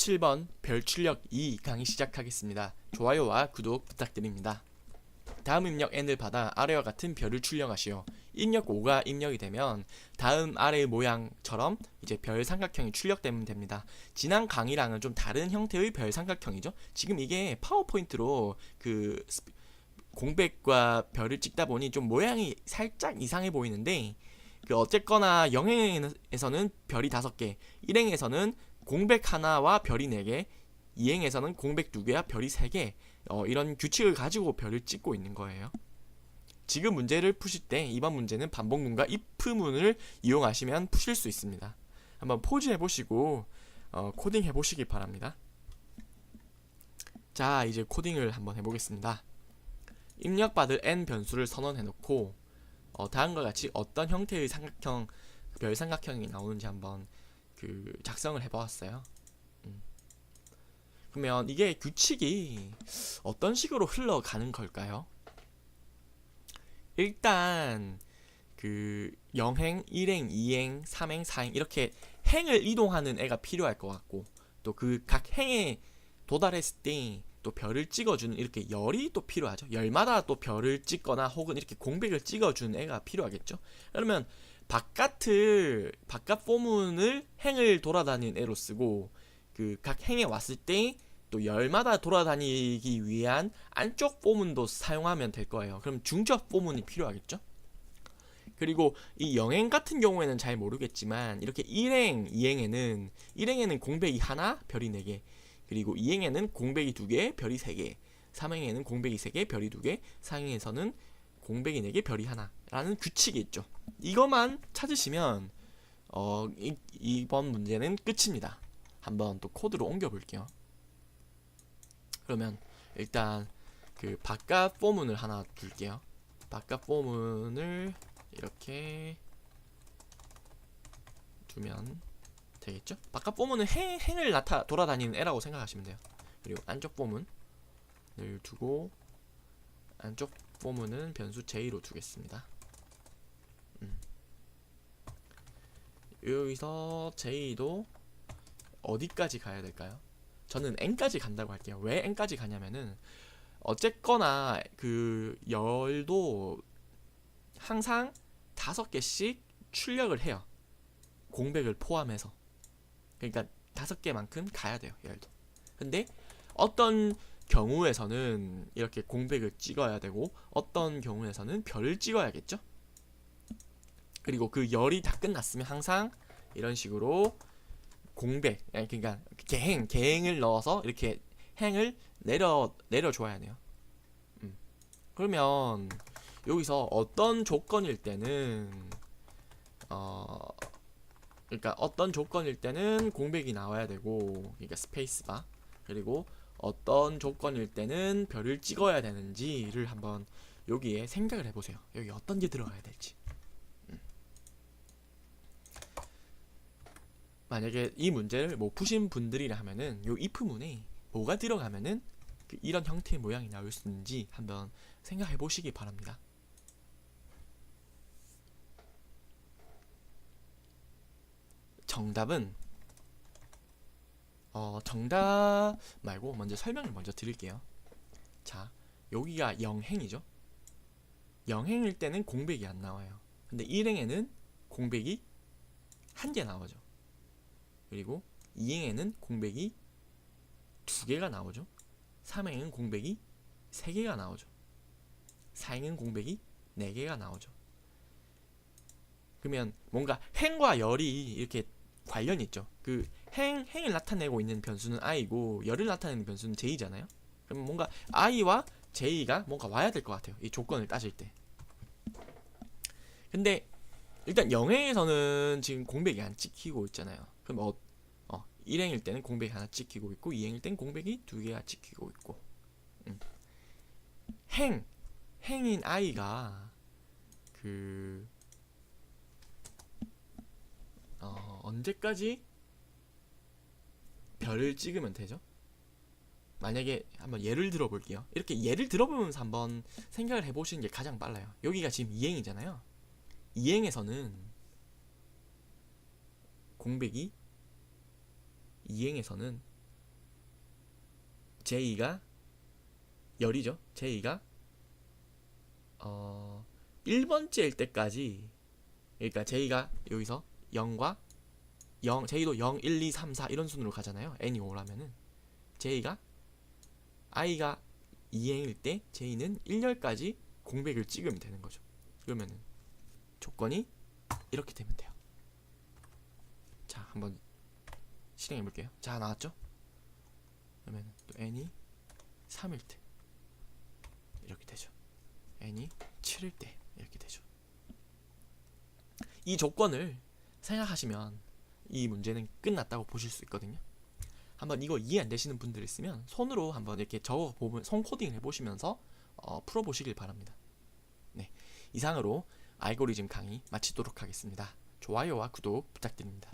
17번 별출력 2 강의 시작하겠습니다. 좋아요와 구독 부탁드립니다. 다음 입력 n을 받아 아래와 같은 별을 출력하시오. 입력 5가 입력이 되면 다음 아래의 모양처럼 이제 별 삼각형이 출력되면 됩니다. 지난 강의랑은 좀 다른 형태의 별 삼각형이죠. 지금 이게 파워포인트로 그 공백과 별을 찍다 보니 좀 모양이 살짝 이상해 보이는데 그 어쨌거나 영행에서는 별이 5개, 일행에서는 공백 하나와 별이 4개, 이행에서는 공백 2개와 별이 3개, 어, 이런 규칙을 가지고 별을 찍고 있는 거예요. 지금 문제를 푸실 때 이번 문제는 반복문과 if문을 이용하시면 푸실 수 있습니다. 한번 포즈 해 보시고 어, 코딩 해 보시기 바랍니다. 자, 이제 코딩을 한번 해 보겠습니다. 입력받을 n 변수를 선언해 놓고 어, 다음과 같이 어떤 형태의 삼각형 별 삼각형이 나오는지 한번 그 작성을 해보았어요. 음. 그러면 이게 규칙이 어떤 식으로 흘러가는 걸까요? 일단 그 영행, 일행, 이행, 삼행, 사행 이렇게 행을 이동하는 애가 필요할 것 같고 또 그 각 행에 도달했을 때 또 별을 찍어주는 이렇게 열이 또 필요하죠. 열마다 또 별을 찍거나 혹은 이렇게 공백을 찍어주는 애가 필요하겠죠. 그러면 바깥을 바깥 포문을 행을 돌아다니는 애로 쓰고 그 각 행에 왔을 때 또 열마다 돌아다니기 위한 안쪽 포문도 사용하면 될 거예요. 그럼 중적 포문이 필요하겠죠. 그리고 이 영행 같은 경우에는 잘 모르겠지만 이렇게 일행, 이행에는 일행에는 공백이 하나, 별이 네 개. 그리고 이행에는 공백이 두 개, 별이 세 개. 삼행에는 공백이 세 개, 별이 두 개. 사행에서는 개, 별이 하나라는 규칙이 있죠. 이것만 찾으시면 어, 이, 이번 문제는 끝입니다. 한번 또 코드로 옮겨 볼게요. 그러면 일단 그 바깥 포문을 하나 둘게요. 바깥 포문을 이렇게 두면 되겠죠? 바깥 포문은 행, 행을 나타 돌아다니는 애라고 생각하시면 돼요. 그리고 안쪽 포문을 두고 안쪽 포문은 변수 j로 두겠습니다. 음. 여기서 j도 어디까지 가야 될까요? 저는 n까지 간다고 할게요. 왜 n까지 가냐면은 어쨌거나 그 열도 항상 다섯 개씩 출력을 해요. 공백을 포함해서. 그러니까 다섯 개만큼 가야 돼요. 열도. 근데 어떤 경우에서는 이렇게 공백을 찍어야 되고 어떤 경우에서는 별을 찍어야겠죠. 그리고 그 열이 다 끝났으면 항상 이런 식으로 공백, 그러니까 개행, 개행을 넣어서 이렇게 행을 내려 내려 줘야 돼요. 음. 그러면 여기서 어떤 조건일 때는 어 그러니까 어떤 조건일 때는 공백이 나와야 되고 그러니까 스페이스바 그리고 어떤 조건일 때는 별을 찍어야 되는지를 한번 여기에 생각을 해보세요. 여기 어떤 게 들어가야 될지. 음. 만약에 이 문제를 뭐 푸신 분들이라 하면은 요 if문에 뭐가 들어가면은 그 이런 형태의 모양이 나올 수 있는지 한번 생각해 보시기 바랍니다. 정답은 어 정답 말고 먼저 설명을 먼저 드릴게요. 자 여기가 영행이죠. 영행일 때는 공백이 안 나와요. 근데 일행에는 공백이 한 개 나오죠. 그리고 이행에는 공백이 두 개가 나오죠. 삼행은 공백이 세 개가 나오죠. 사행은 공백이 네 개가 나오죠. 그러면 뭔가 행과 열이 이렇게 관련이 있죠. 그 행, 행을 나타내고 있는 변수는 i고 열을 나타내는 변수는 j잖아요. 그럼 뭔가 i와 j가 뭔가 와야 될 것 같아요. 이 조건을 따질 때. 근데 일단 영행에서는 지금 공백이 안 찍히고 있잖아요. 그럼 어, 어 1행일 때는 공백이 하나 찍히고 있고 2행일 때는 공백이 두 개가 찍히고 있고 음. 행 행인 i가 그 어, 언제까지 별을 찍으면 되죠? 만약에 한번 예를 들어 볼게요. 이렇게 예를 들어 보면서 한번 생각을 해 보시는 게 가장 빨라요. 여기가 지금 이행이잖아요. 이행에서는 공백이 이행에서는 J가 열이죠. J가 어 1번째일 때까지 그러니까 J가 여기서 0과 0 J도 0, 1, 2, 3, 4 이런 순으로 가잖아요. n이 5라면은 J가 i가 2행일 때 J는 1열까지 공백을 찍으면 되는 거죠. 그러면은 조건이 이렇게 되면 돼요. 자, 한번 실행해 볼게요. 자, 나왔죠? 그러면 또 n이 3일 때 이렇게 되죠. n이 7일 때 이렇게 되죠. 이 조건을 생각하시면 이 문제는 끝났다고 보실 수 있거든요. 한번 이거 이해 안 되시는 분들 있으면 손으로 한번 이렇게 적어 보면 손 코딩을 해보시면서 어, 풀어 보시길 바랍니다. 네, 이상으로 알고리즘 강의 마치도록 하겠습니다. 좋아요와 구독 부탁드립니다.